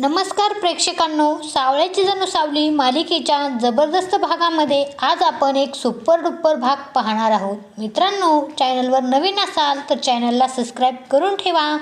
नमस्कार प्रेक्षकांनो सावळ्याची जणू सावली मालिकेच्या जबरदस्त भागामध्ये आज आपण एक सुपर डुप्पर भाग पाहणार आहोत. मित्रांनो चॅनलवर नवीन असाल तर चॅनलला सबस्क्राईब करून ठेवा.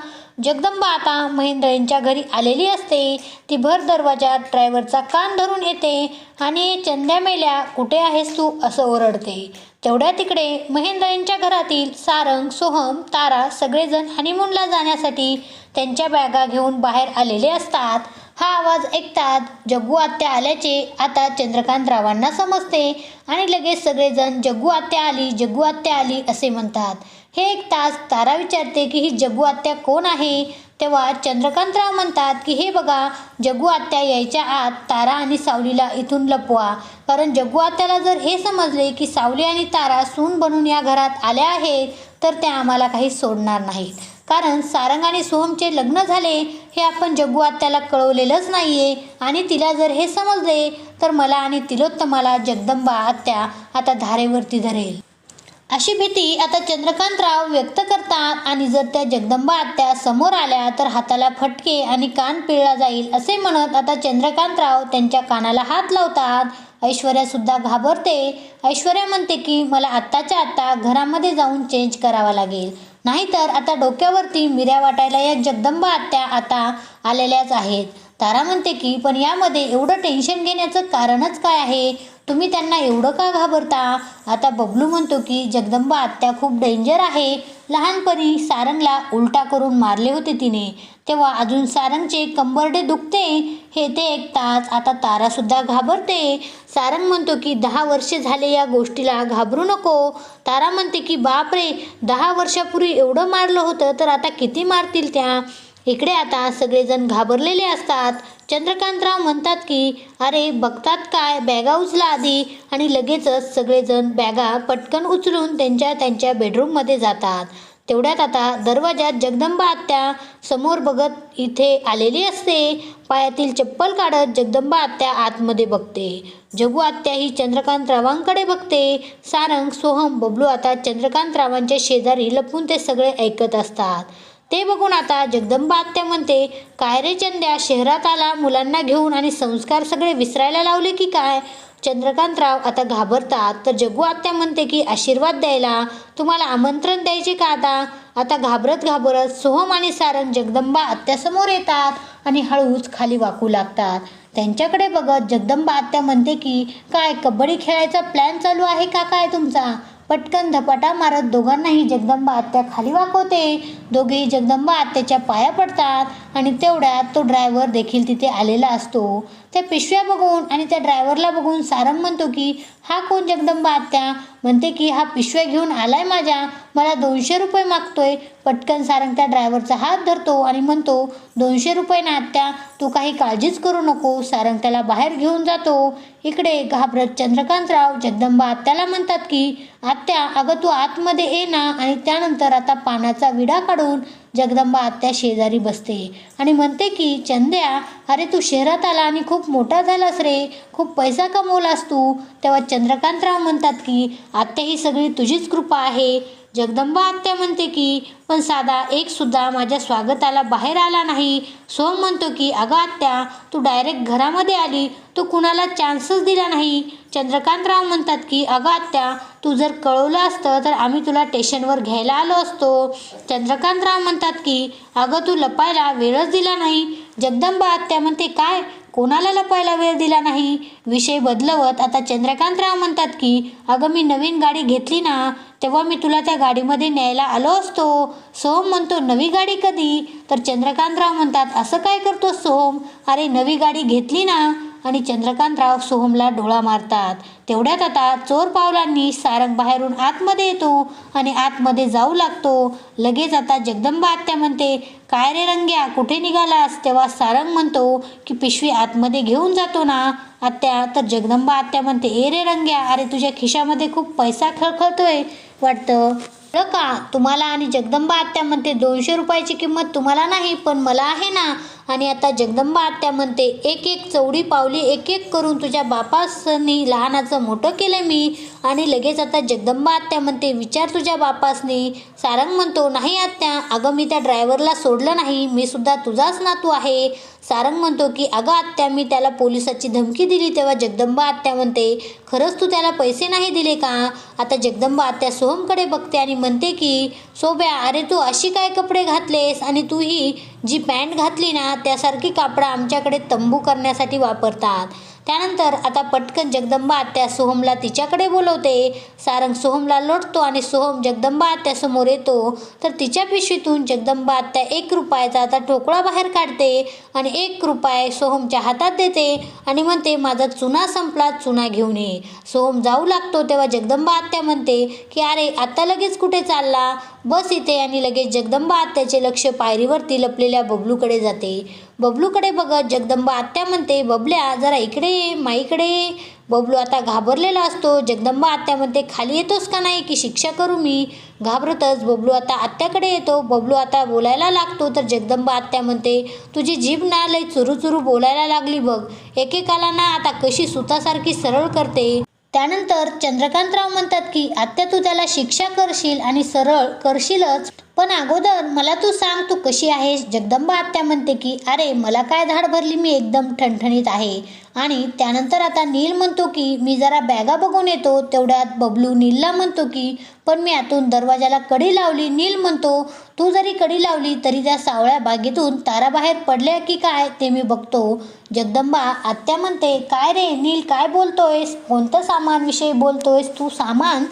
जगदंबा आता महेंद्र यांच्या घरी आलेली असते. ती भर दरवाजात ड्रायव्हरचा कान धरून येते आणि चंद्या मेल्या कुठे आहेस तू? असं ओरडते. तेवढ्या तिकडे महेंद्र यांच्या घरातील सारंग सोहम तारा सगळेजण हनीमूनला जाण्यासाठी त्यांच्या बॅगा घेऊन बाहेर आलेले असतात. हा आवाज ऐकतात जग्गू आत्या आल्याचे आता चंद्रकांतरावांना समजते आणि लगेच सगळेजण जग्गू आत्या आली जग्गू आत्या आली असे म्हणतात. हे एक तास तारा विचारते की ही जग्गू आत्या कोण आहे? तेव्हा चंद्रकांतराव म्हणतात की हे बघा जग्गू आत्या यायच्या आत तारा आणि सावलीला इथून लपवा. कारण जग्गू आत्याला जर हे समजले की सावली आणि तारा सून बनून या घरात आल्या आहेत तर त्या आम्हाला काही सोडणार नाहीत. कारण सारंग आणि सोहमचे लग्न झाले हे आपण जग्गू आत्याला कळवलेलंच आहे आणि तिला जर हे समजले तर मला आणि तिलोत्तमाला जगदंबा आत्या आता धारेवरती धरेल. अशी भीती आता चंद्रकांतराव व्यक्त करतात आणि जर त्या जगदंबा आत्या समोर आल्या तर हाताला फटके आणि कान पिळला जाईल असे म्हणत आता चंद्रकांतराव त्यांच्या कानाला हात लावतात ऐश्वर्यासुद्धा घाबरते. ऐश्वर्या म्हणते की मला आत्ताच्या आत्ता घरामध्ये जाऊन चेंज करावा लागेल. नाहीतर आता डोक्यावरती मिऱ्या वाटायला या जगदंबा आत्या आता आलेल्याच आहेत. तारा म्हणते की पण यामध्ये एवढं टेन्शन घेण्याचं कारणच काय आहे? तुम्ही त्यांना एवढं का घाबरता? आता बबलू म्हणतो की जगदंबा आत्या खूप डेंजर आहे. लहानपणी सारंगला उलटा करून मारले होते तिने. तेव्हा अजून सारंगचे कंबरडे दुखते. हे ते ऐकताच आता तारासुद्धा घाबरते. सारंग म्हणतो की दहा वर्षे झाले या गोष्टीला घाबरू नको. तारा म्हणते की बापरे दहा वर्षापूर्वी एवढं मारलं होतं तर आता किती मारतील त्या? इकडे आता सगळेजण घाबरलेले असतात. चंद्रकांतराव म्हणतात की अरे बघतात काय? बॅगा उचला आधी आणि लगेचच सगळेजण बॅगा पटकन उचलून त्यांच्या त्यांच्या बेडरूममध्ये जातात. तेवढ्यात आता दरवाजात जगदंबा आत्या समोर बघत इथे आलेली असते. पायातील चप्पल काढत जगदंबा आत्या आतमध्ये बघते. जगू आत्या ही चंद्रकांतरावांकडे बघते. सारंग सोहम बबलू आता चंद्रकांतरावांच्या शेजारी लपून ते सगळे ऐकत असतात. ते बघून आता जगदंबा आत्या म्हणते काय रे चंद्या शहरात आला मुलांना घेऊन आणि संस्कार सगळे विसरायला लावले की काय? चंद्रकांतराव आता घाबरतात. तर जग्गू आत्या म्हणते की आशीर्वाद द्यायला. तुम्हाला आमंत्रण द्यायचे का आता? आता घाबरत घाबरत सोहम आणि सारंग जगदंबा आत्यासमोर येतात आणि हळूच खाली वाकू लागतात. त्यांच्याकडे बघत जगदंबा आत्या म्हणते की काय कबड्डी खेळायचा प्लॅन चालू आहे का? काय तुमचा? पटकन धपाटा मारत दोघांनाही जगदंबा आत्या खाली वाकवते. दोघेही जगदंबा आत्याच्या पाया पडतात आणि तेवढ्यात तो ड्रायव्हर देखील तिथे आलेला असतो. त्या पिशव्या बघून आणि त्या ड्रायव्हरला बघून सारंग म्हणतो की हा कोण जगदंबा आत्या? म्हणते की हा पिशव्या घेऊन आलाय माझ्या. मला दोनशे रुपये मागतोय. पटकन सारंग त्या ड्रायव्हरचा हात धरतो आणि म्हणतो दोनशे रुपये ना आत्या तू काही काळजीच करू नको. सारंग त्याला बाहेर घेऊन जातो. इकडे घाबरत चंद्रकांतराव जगदंबा आत्याला म्हणतात की आत्या अगं तू आतमध्ये ये ना आणि त्यानंतर आता पानाचा विडा काढून जगदंबा आत्या शेजारी बसते आणि म्हणते की चंद्या अरे तू शहरात आला आणि खूप मोठा झालास रे. खूप पैसा कमवलास तू. तेव्हा चंद्रकांतराव म्हणतात की आत्या ही सगळी तुझीच कृपा आहे. जगदंबा आत्या म्हणते की पण साधा एक सुद्धा माझ्या स्वागताला बाहेर आला नाही. सोम म्हणतो की अगं आत्या तू डायरेक्ट घरामध्ये आली. तू कुणाला चान्सच दिला नाही. चंद्रकांतराव म्हणतात की अगं आत्या तू जर कळवलं असतं तर आम्ही तुला स्टेशनवर घ्यायला आलो असतो. चंद्रकांतराव म्हणतात की अगं तू लपायला वेळच दिला नाही. जगदंबा आत्या म्हणते काय? कोणाला लपायला वेळ दिला नाही? विषय बदलवत आता चंद्रकांतराव म्हणतात की अगं मी नवीन गाडी घेतली ना तेव्हा मी तुला त्या गाडीमध्ये न्यायला आलो असतो. सोहम म्हणतो नवी गाडी कधी? तर चंद्रकांतराव म्हणतात असं काय करतो सोहम? अरे नवी गाडी घेतली ना आणि चंद्रकांतराव सोहमला डोळा मारतात. तेवढ्यात आता चोर पावलांनी सारंग बाहेरून आतमध्ये येतो आणि आतमध्ये जाऊ लागतो. लगेच आता जगदंबा आत्या म्हणते काय रे रंग्या कुठे निघालास? तेव्हा सारंग म्हणतो की पिशवी आतमध्ये घेऊन जातो ना. आत्या तर जगदंबा आत्या म्हणते ए रे रंग्या अरे तुझ्या खिशामध्ये खूप पैसा खळखळतोय. वाटतं का? तुम्हाला आणि जगदंबा आत्या म्हणते दोनशे रुपयाची किंमत तुम्हाला नाही पण मला आहे ना आणि आता जगदंबा आत्या म्हणते एक एक चौडी पावली एक एक करून तुझ्या बापासनी लहानाचं मोठं केलं मी. आणि लगेच आता जगदंबा आत्या म्हणते विचार तुझ्या बापासनी. सारंग म्हणतो नाही आत्या अगं मी त्या ड्रायव्हरला सोडलं नाही मी सुद्धा तुझाच नातू आहे. सारंग म्हणतो की अगं आत्या मी त्याला पोलिसाची धमकी दिली तेव्हा जगदंबा आत्या म्हणते खरंच तू त्याला पैसे नाही दिले का? आता जगदंबा आत्या सोहमकडे बघते आणि म्हणते की सोब्या अरे तू अशी काय कपडे घातलेस आणि तू ही जी पॅन्ट घातली ना त्यासारखी कापडं आमच्याकडे तंबू करण्यासाठी वापरतात. त्यानंतर आता पटकन जगदंबा आत्या सोहमला तिच्याकडे बोलवते. सारंग सोहमला लोटतो आणि सोहम जगदंबा आत्यासमोर येतो. तर तिच्या पिशवीतून जगदंबा आत्या एक रुपयाचा आता ठोकळा बाहेर काढते आणि एक रुपये सोहमच्या हातात देते आणि म्हणते माझा चुना संपला चुना घेऊन ये. सोहम जाऊ लागतो तेव्हा जगदंबा आत्या म्हणते की अरे आत्ता लगेच कुठे चालला? बस इथे. आणि लगेच जगदंबा आत्याचे लक्ष पायरीवरती लपलेल्या बबलूकडे जाते. बबलूकडे बघत जगदंबा आत्या म्हणते बबल्या जरा इकडे ये माईकडे ये. बबलू आता घाबरलेला असतो. जगदंबा आत्या म्हणते खाली येतोस का नाही? की शिक्षा करू मी? घाबरतच बबलू आता आत्याकडे येतो. बबलू आता बोलायला लागतो. तर जगदंबा आत्या म्हणते तुझी जीभ ना लय चुरू चुरू बोलायला लागली बघ. एकेकाला ना आता कशी सुतासारखी सरळ करते. त्यानंतर चंद्रकांतराव म्हणतात की आत्या तू त्याला शिक्षा करशील आणि सरळ करशीलच. पण अगोदर मला तू सांग तू कशी आहेस? जगदंबा आत्या म्हणते की अरे मला काय धाड भरली मी एकदम ठणठणीत आहे. आणि त्यानंतर आता नील म्हणतो की मी जरा बॅगा बघून येतो. तेवढ्यात बबलू नीलला म्हणतो की पण मी आतून दरवाजाला कडी लावली. नील म्हणतो तू जरी कडी लावली तरी त्या सावळ्या बागेतून तारा बाहेर पडल्या की काय ते मी बघतो. जगदंबा आत्या म्हणते काय रे नील काय बोलतोयस? कोणतं सामान विषयी बोलतोयस तू सामान?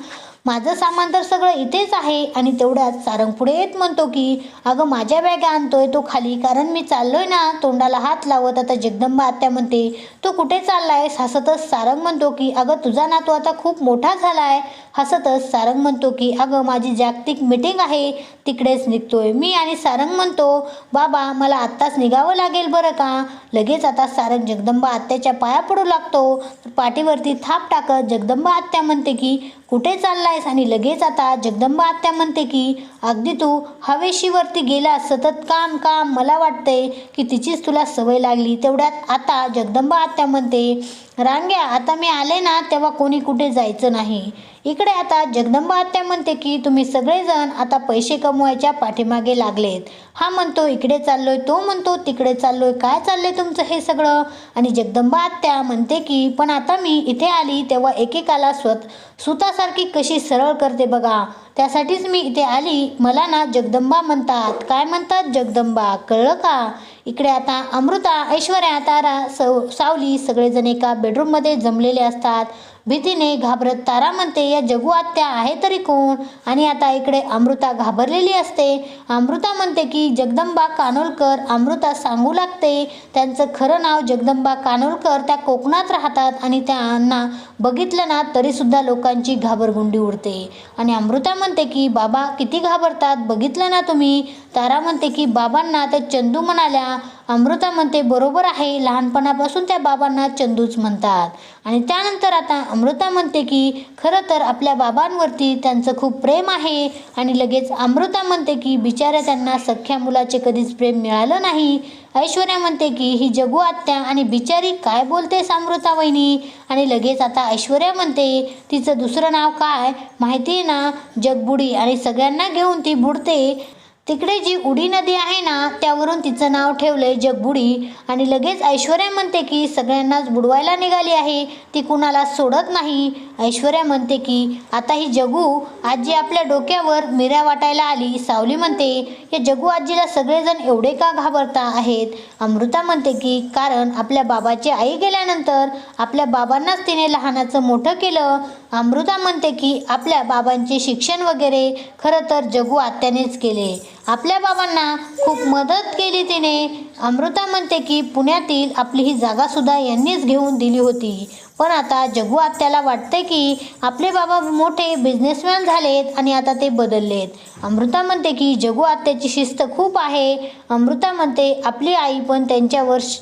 माझं सामान तर सगळं इथेच आहे आणि तेवढ्यात सारंग पुढे येत म्हणतो की अगं माझ्या बॅगा आणतोय तो खाली कारण मी चाललोय ना तोंडाला हात लावत आता जगदंबा आत्या म्हणते तू कुठे चाललायस? हसतच सारंग म्हणतो की अगं तुझा नातू आता खूप मोठा झालाय हसतच सारंग म्हणतो की अगं माझी जागतिक मीटिंग आहे. तिकडेच निघतोय मी आणि सारंग म्हणतो बाबा मला आत्ताच निघावं लागेल बरं का? लगेच आता सारंग जगदंबा आत्याच्या पाया पडू लागतो. पाठीवरती थाप टाकत जगदंबा आत्या म्हणते की कुठे चाललायस? आणि लगेच आता जगदंबा आत्या म्हणते की अगदी तू हवेशीवरती गेला सतत काम काम मला वाटतंय की तिचीच तुला सवय लागली. तेवढ्यात आता जगदंबा आत्या म्हणते रांग्या आता मी आले ना तेव्हा कोणी कुठे जायचं नाही. इकडे आता जगदंबा आत्या म्हणते की तुम्ही सगळेजण आता पैसे कमवायच्या पाठीमागे लागलेत. हा म्हणतो इकडे चाललोय. तो म्हणतो तिकडे चाललोय. काय चाललंय तुमचं हे सगळं? आणि जगदंबा आत्या म्हणते की पण आता मी इथे आली तेव्हा एकेकाला स्वत सुतासारखी कशी सरळ करते बघा. त्यासाठीच मी इथे आली. मला ना जगदंबा म्हणतात. काय म्हणतात जगदंबा? कळलं का? इकडे आता अमृता ऐश्वर्या तारा सौ सावली सगळेजण एका बेडरूममध्ये जमलेले असतात. भीतीने घाबरत तारा म्हणते या जगू आत्या आहे तरी कोण? आणि आता इकडे अमृता घाबरलेली असते. अमृता म्हणते की जगदंबा कानोलकर अमृता सांगू लागते. त्यांचं खरं नाव जगदंबा कानोलकर त्या कोकणात राहतात आणि त्यांना बघितलं ना तरीसुद्धा लोकांची घाबरगुंडी उडते. आणि अमृता म्हणते की बाबा किती घाबरतात? बघितलं ना तुम्ही? तारा म्हणते की बाबांना त्या चंदू म्हणाल्या अमृता म्हणते बरोबर आहे. लहानपणापासून त्या बाबांना चंदूच म्हणतात. आणि त्यानंतर आता अमृता म्हणते की खरं तर आपल्या बाबांवरती त्यांचं खूप प्रेम आहे. आणि लगेच अमृता म्हणते की बिचाऱ्या त्यांना सख्या मुलाचे कधीच प्रेम मिळालं नाही. ऐश्वर्या म्हणते की ही जगू आत्या आणि बिचारी काय बोलते अमृता वहिनी? आणि लगेच आता ऐश्वर्या म्हणते तिचं दुसरं नाव काय? माहिती आहे ना जगबुडी आणि सगळ्यांना घेऊन ती बुडते. तिकडे जी उडी नदी आहे ना त्यावरून तिचं नाव ठेवलंय जगबुडी. आणि लगेच ऐश्वर्या म्हणते की सगळ्यांनाच बुडवायला निघाली आहे. ती कुणाला सोडत नाही. ऐश्वर्या म्हणते की आता ही जगू आजी आपल्या डोक्यावर मिऱ्या वाटायला आली. सावली म्हणते या जगू आजीला सगळेजण एवढे का घाबरता आहेत? अमृता म्हणते की कारण आपल्या बाबाची आई गेल्यानंतर आपल्या बाबांनाच तिने लहानाचं मोठं केलं. अमृता म्हणते की आपल्या बाबांचे शिक्षण वगैरे खरं तर जगू आत्यानेच केले. आपल्या बाबांना खूप मदत केली तिने. अमृता म्हणते की पुण्यातील आपली ही जागासुद्धा यांनीच घेऊन दिली होती. पण आता जगू आत्याला वाटते की आपले बाबा मोठे बिझनेसमॅन झालेत आणि आता ते बदललेत. अमृता म्हणते की जगू आत्याची शिस्त खूप आहे. अमृता म्हणते आपली आई पण त्यांच्यावर श-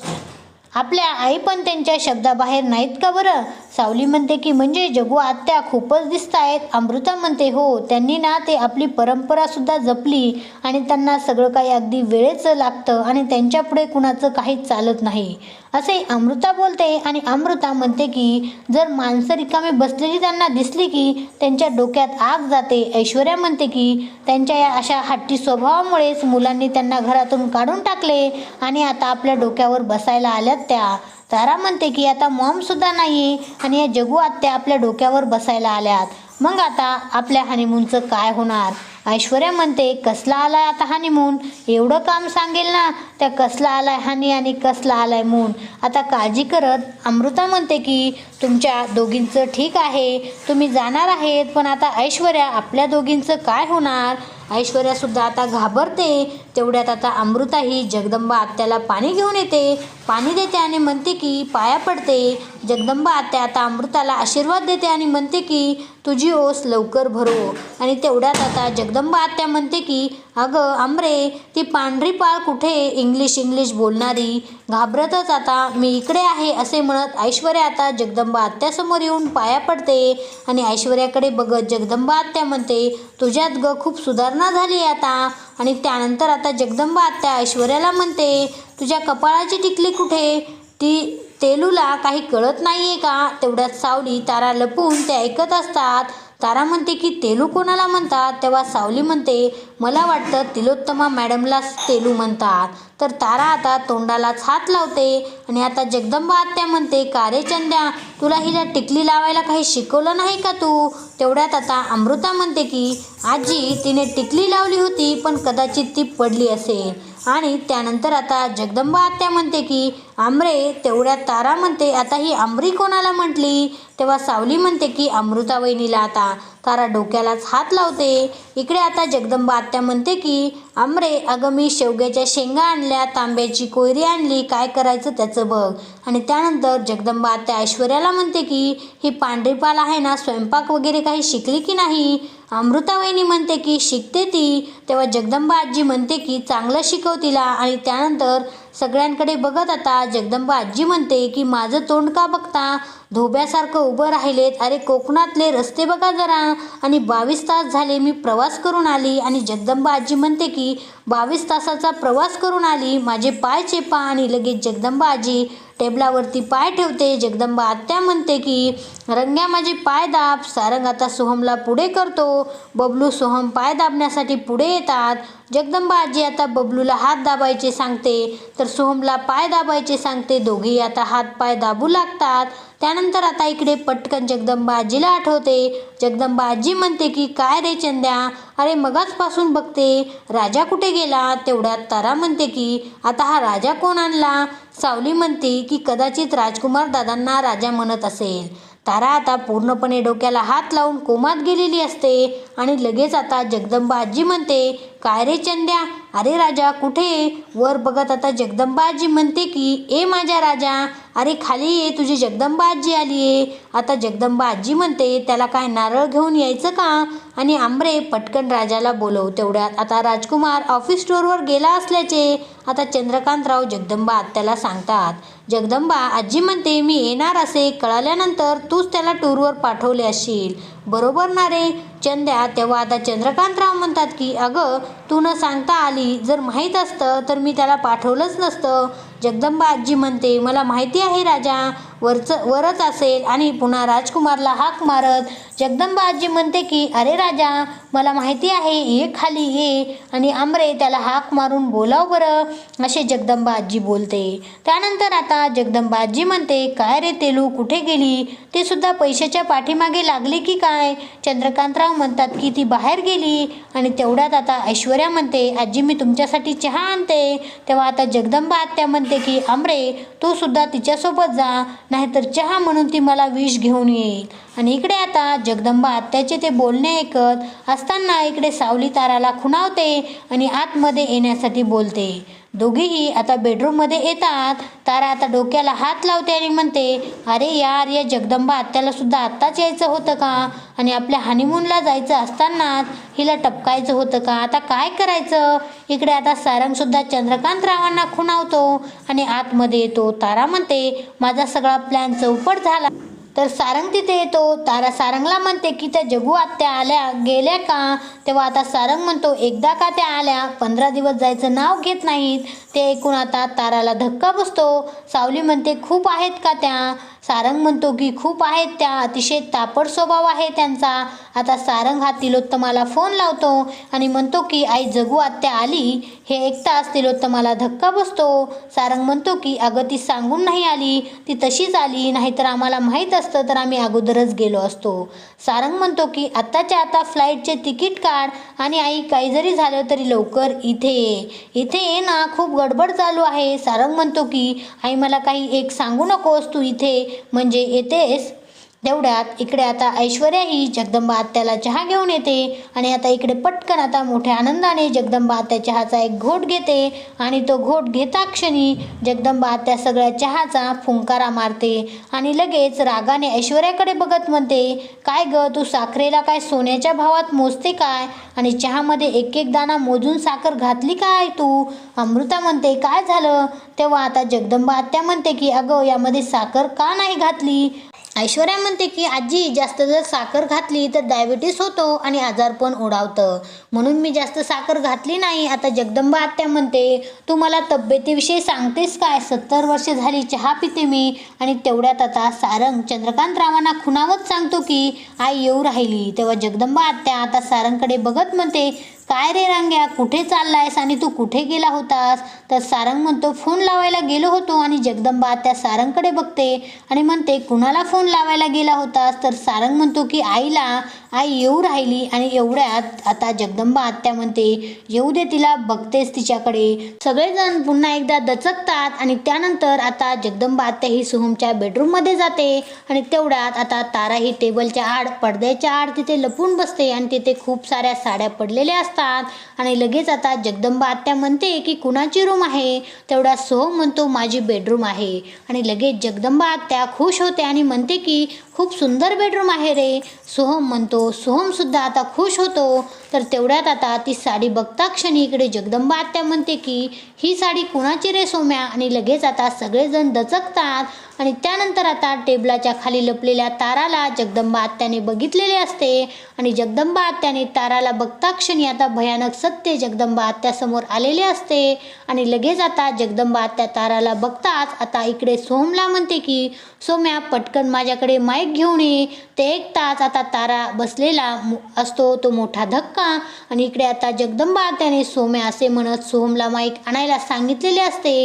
आपल्या आई पण त्यांच्या शब्दाबाहेर नाहीत का बरं? सावली म्हणते की म्हणजे जगू आत्या खूपच दिसत आहेत अमृता म्हणते हो त्यांनी ना ते आपली परंपरासुद्धा जपली आणि त्यांना सगळं काही अगदी वेळेचं लागतं आणि त्यांच्यापुढे कुणाचं काहीच चालत नाही. असे अमृता बोलते आणि अमृता म्हणते की जर माणसं रिकामी बसलेली त्यांना दिसली की त्यांच्या डोक्यात आग जाते. ऐश्वर्या म्हणते की त्यांच्या या अशा हट्टी स्वभावामुळेच मुलांनी त्यांना घरातून काढून टाकले आणि आता आपल्या डोक्यावर बसायला आल्यात त्या तारा म्हणते की आता मॉमसुद्धा नाही आणि या जगू आत्या आपल्या डोक्यावर बसायला आल्यात. मग आता आपल्या हनीमूनचं काय होणार? ऐश्वर्या म्हणते कसला आलाय आता हनीमून एवढं काम सांगेल ना त्या कसला आलाय हानी आणि कसला आलाय मून आता काळजी करत अमृता म्हणते की तुमच्या दोघींचं ठीक आहे तुम्ही जाणार आहेत पण आता ऐश्वर्या आपल्या दोघींचं काय होणार? ऐश्वर्यासुद्धा आता घाबरते. तेवढ्यात आता अमृता ही जगदंबा आत्याला पाणी घेऊन येते. पाणी देते आणि म्हणते की पाया पडते. जगदंबा आत्या आता अमृताला आशीर्वाद देते आणि म्हणते की तुझी ओस लवकर भरो. आणि तेवढ्यात आता जगदंबा आत्या म्हणते की अगं आमरे ती पांढरी पाळ कुठे? इंग्लिश इंग्लिश बोलणारी. घाबरतच आता मी इकडे आहे असे म्हणत ऐश्वर्या आता जगदंबा आत्यासमोर येऊन पाया पडते. आणि ऐश्वर्याकडे बघत जगदंबा आत्या म्हणते तुझ्यात ग खूप सुधारणा झाली आहे आता. आणि त्यानंतर आता जगदंबा आत्या ऐश्वर्याला म्हणते तुझ्या कपाळाची टिकली कुठे? ती तेलूला काही कळत नाही आहे का? तेवढ्यात सावली तारा लपून ते ऐकत असतात. तारा म्हणते की तेलू कोणाला म्हणतात? तेव्हा सावली म्हणते मला वाटतं तिलोत्तमा मॅडमलाच तेलू म्हणतात. तर तारा आता तोंडालाच हात लावते आणि आता जगदंबा आत्या म्हणते का रे चंद्या तुला हिला टिकली लावायला काही शिकवलं नाही का तू? तेवढ्यात आता अमृता म्हणते की आजी तिने टिकली लावली होती पण कदाचित ती पडली असेल. आणि त्यानंतर आता जगदंबा आत्या म्हणते की आमरे तेवढ्या तारा म्हणते आता ही आमरी कोणाला म्हटली? तेव्हा सावली म्हणते की अमृता वहिनीला आता. तारा डोक्यालाच हात लावते. इकडे आता जगदंबा आत्या म्हणते की आमरे अगं मी शेवग्याच्या शेंगा आणल्या तांब्याची कोयरी आणली काय करायचं त्याचं बघ. आणि त्यानंतर जगदंबा आत्या ऐश्वर्याला म्हणते की ही पांढरी पाल आहे ना स्वयंपाक वगैरे काही शिकली की नाही? अमृतावयनी म्हणते की शिकते ती. तेव्हा जगदंबा आजी म्हणते की चांगलं शिकव तिला. आणि त्यानंतर सगळ्यांकडे बघत आता जगदंबा आजी म्हणते की माझं तोंड का बघता? धोब्यासारखं उभं राहिलेत. अरे कोकणातले रस्ते बघा जरा. आणि बावीस तास झाले मी प्रवास करून आली आणि जगदंबा आजी म्हणते की बावीस तासाचा प्रवास करून आली माझे पाय चेपा आणि लगेच जगदंबा आजी टेबलावरती पाय ठेवते. जगदंबा आत्या म्हणते की रंग्या माझे पाय दाब सारंग आता सोहमला पुढे करतो. बबलू सोहम पाय दाबण्यासाठी पुढे येतात. जगदंबा आजी आता बबलूला हात दाबायचे सांगते. तर सोहमला पाय दाबायचे सांगते. दोघेही आता हात पाय दाबू लागतात. त्यानंतर आता इकडे पटकन जगदंबा आजीला आठवते. जगदंबा आजी म्हणते की काय रे चंद्या? अरे मगाचपासून बघते. राजा कुठे गेला? तेवढ्यात तारा म्हणते की आता हा राजा कोण आणला? सावली म्हणते की कदाचित राजकुमार दादांना राजा म्हणत असेल. तारा आता पूर्णपणे डोक्याला हात लावून कोमात गेलेली असते. आणि लगेच आता जगदंबा आजी म्हणते काय रे चंद्या? अरे राजा कुठे वर बघत आता जगदंबा आजी म्हणते की ए माझ्या राजा अरे खाली ये तुझी जगदंबा आजी आली आहे. आता जगदंबा आजी म्हणते त्याला काय नारळ घेऊन यायचं का? आणि आंबरे पटकन राजाला बोलव तेवढ्यात आता राजकुमार ऑफिस स्टोअरवर गेला असल्याचे. आता चंद्रकांतराव जगदंबा आत्याला सांगतात जगदंबा आजी म्हणते मी येणार असे. कळाल्यानंतर तूच त्याला टूरवर पाठवले असशील. बरोबर ना रे? चंद्या तेव्हा आता चंद्रकांतराव म्हणतात की अगं तू न सांगता आली. जर माहीत असतं तर मी त्याला पाठवलंच नसतं. जगदंबा आजी म्हणते मला माहिती आहे राजा वरचं वरच असेल आणि पुन्हा राजकुमारला हाक मारत. जगदंबा आजी म्हणते की अरे राजा मला माहिती आहे ये खाली ये. आणि आमरे त्याला हाक मारून बोलाव बरं असे जगदंबा आजी बोलते. त्यानंतर आता जगदंबा आजी म्हणते काय रे तेलू कुठे गेली? ते सुद्धा पैशाच्या पाठीमागे लागली की काय चंद्रकांतराव म्हणतात की ती बाहेर गेली आणि तेवढ्यात आता ऐश्वर्या म्हणते आजी मी तुमच्यासाठी चहा आणते. तेव्हा आता जगदंबा आत्या म्हणते की आमरे तू सुद्धा तिच्यासोबत जा नाहीतर चहा म्हणून ती मला विष घेऊन येईल. आणि इकडे आता जगदंबा आत्याचे ते बोलणे ऐकत असताना इकडे सावली ताराला खुणावते आणि आतमध्ये येण्यासाठी बोलते. दोघीही आता बेडरूममध्ये येतात. तारा आता डोक्याला हात लावते आणि म्हणते अरे यार या जगदंबा आत्याला सुद्धा आत्ताच यायचं होतं का? आणि आपल्या हनीमूनला जायचं असतानाच हिला टपकायचं होतं का? आता काय करायचं? इकडे आता सारंगसुद्धा चंद्रकांत रावांना खुणावतो आणि आतमध्ये येतो. तारा म्हणते माझा सगळा प्लॅन चौपट झाला. तर सारंग तिथे येतो. तारा सारंगला म्हणते की त्या जगू आत्या आल्या. गेल्या का? तेव्हा आता सारंग म्हणतो एकदा का त्या आल्या? पंधरा दिवस जायचं नाव घेत नाहीत. ते ऐकून आता ताराला धक्का बसतो. सावली म्हणते खूप आहेत का त्या? सारंग म्हणतो की खूप आहेत त्या. अतिशय तापड स्वभाव आहे त्यांचा. आता सारंग हा तिलोत्तमाला फोन लावतो आणि म्हणतो की आई जगू आत्या आली. हे ऐकताच तिलोत्तमाला धक्का बसतो. सारंग म्हणतो की अगं ती सांगून नाही आली. ती तशीच आली. नाहीतर आम्हाला माहीत असतं तर आम्ही अगोदरच गेलो असतो. सारंग म्हणतो की आत्ताच्या आता फ्लाईटचे तिकीट काढ आणि आई काही जरी झालं तरी लवकर इथे ये. इथे ये ना खूप गडबड चालू आहे. सारंग म्हणतो की आई मला काही एक सांगू नकोस. तू इथे. म्हणजे येतेस? तेवढ्यात इकडे आता ऐश्वर्या ही जगदंबा आत्याला चहा घेऊन येते आणि आता इकडे पटकन आता मोठ्या आनंदाने जगदंबा आत्या चहाचा एक घोट घेते आणि तो घोट घेता क्षणी जगदंबा आत्या सगळ्या चहाचा फुंकारा मारते आणि लगेच रागाने ऐश्वर्याकडे बघत म्हणते काय ग तू साखरेला काय सोन्याच्या भावात मोजते काय? आणि चहामध्ये एक एक दाना मोजून साखर घातली काय तू? अमृता म्हणते काय झालं? तेव्हा आता जगदंबा आत्या म्हणते की अगं यामध्ये साखर का नाही घातली? ऐश्वर्या म्हणते की आजी जास्त जर साखर घातली तर डायबिटीस होतो आणि आजारपण ओढावतं. म्हणून मी जास्त साखर घातली नाही. आता जगदंबा आत्या म्हणते तू मला तब्येतीविषयी सांगतेस काय? सत्तर वर्ष झाली चहा पिते मी आणि तेवढ्यात आता सारंग चंद्रकांत रावांना खुणावत सांगतो की आई येऊ राहिली. तेव्हा जगदंबा आत्या आता सारंगकडे बघत म्हणते काय रे रांग्या कुठे चाललायस आणि तू कुठे गेला होतास? तर सारंग म्हणतो फोन लावायला गेलो होतो आणि जगदंबा त्या सारंगकडे बघते आणि म्हणते कुणाला फोन लावायला गेला होतास? तर सारंग म्हणतो की आईला आई येऊ राहिली आणि एवढ्यात आता जगदंबा आत्या म्हणते येऊ दे तिला बघतेस तिच्याकडे. सगळेजण पुन्हा एकदा दचकतात आणि त्यानंतर आता जगदंबा आत्या ही सोहमच्या बेडरूममध्ये जाते आणि तेवढ्यात आता तारा ही टेबलच्या आड पडद्याच्या आड तिथे लपून बसते आणि तिथे खूप साऱ्या साड्या पडलेल्या असतात. आणि लगेच आता जगदंबा आत्या म्हणते की कुणाची रूम आहे? तेवढ्या सोहम म्हणतो माझी बेडरूम आहे. आणि लगेच जगदंबा आत्या खुश होते आणि म्हणते की खूप सुंदर बेडरूम आहे रे. सोहम म्हणतो सोहमसुद्धा आता खुश होतो. तर तेवढ्यात आता ती साडी बघता क्षणी इकडे जगदंबा आत्या म्हणते की ही साडी कुणाची रे सोम्या? आणि लगेच आता सगळेजण दचकतात आणि त्यानंतर आता टेबलाच्या खाली लपलेल्या ताराला जगदंबा आत्याने बघितलेले असते. आणि जगदंबा आत्याने ताराला बघता क्षणी आता भयानक सत्य जगदंबा आत्यासमोर आलेले असते. आणि लगेच आता जगदंबा आत्या ताराला बघताच आता इकडे सोहमला म्हणते की सोम्या पटकन माझ्याकडे माईक घेऊन ये. ते एक तास आता तारा बसलेला असतो तो मोठा धक्का. आणि इकडे आता जगदंबा आत्याने सोम्या असे म्हणत सोहमला माईक आणायला सांगितलेले असते.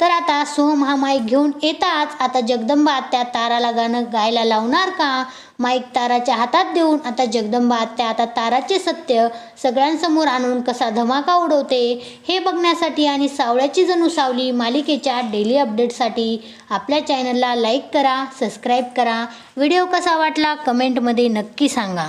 तर आता सोहम हा माईक घेऊन येताच आता जगदंबा आत्या ताराला गाणं गायला लावणार का? माईक ताराच्या हातात देऊन आता जगदंबा आत्या आता ताराचे सत्य सगळ्यांसमोर आणून कसा धमाका उडवते हे बघण्यासाठी आणि सावळ्याची जणू सावली मालिकेच्या डेली अपडेटसाठी आपल्या चॅनलला लाईक करा सबस्क्राईब करा. व्हिडिओ कसा वाटला? कमेंटमध्ये नक्की सांगा.